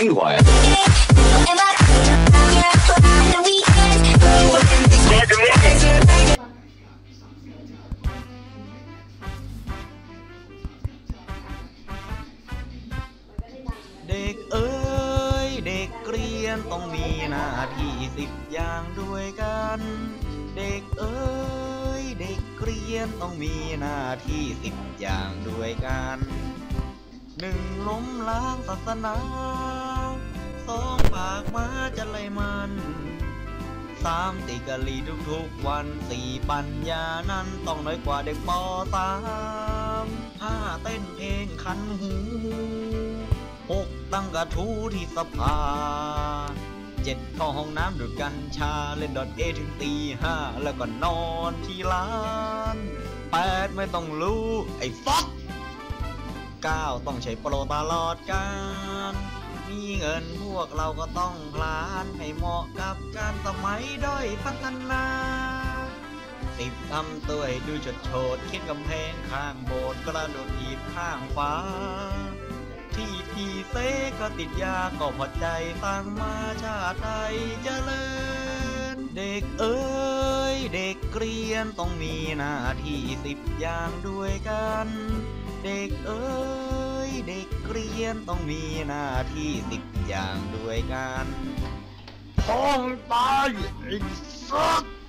Meanwhile, Weekend. เด็กเอ้ยเด็กเรียนต้องมีหน้าที่สิบอย่างด้วยกัน ยนต้องมีหน้าที่สิบอย่างด้วยกันหนึ่งล้มล้างศาสนาสองปากมาจะไล่มันสามติกะลีทุกๆวันสี่ปัญญานั้นต้องน้อยกว่าเด็กปสามห้าเต้นเพลงคันหูหกตั้งกระทู้ที่สภาเจ็ดเข้าห้องน้ำดูดกัญชา เล่นดอทเอถึงตีห้าแล้วก็นอนที่ร้าน แปดไม่ต้องรู้ ไอ้ฟักเก้าต้องใช้โปรตลอดการมีเงินพวกเราก็ต้องพลานให้เหมาะกับการสมัยด้อยพัฒนาสิบทำตัวให้ดูโฉดโฉดคิดกำแพงข้างโบสถ์กระโดดถีบข้างฟ้า ที่พีเซก็ติดยาก็พอใจฟังมาชาติไทยเจริญ เด็กเอ้ย เด็กเรียนต้องมีหน้าที่สิบอย่างด้วยกัน เด็กเอ้ยเด็กเรียนต้องมีหน้าที่สิบอย่างด้วยกันท้องตายไอ้สัตว์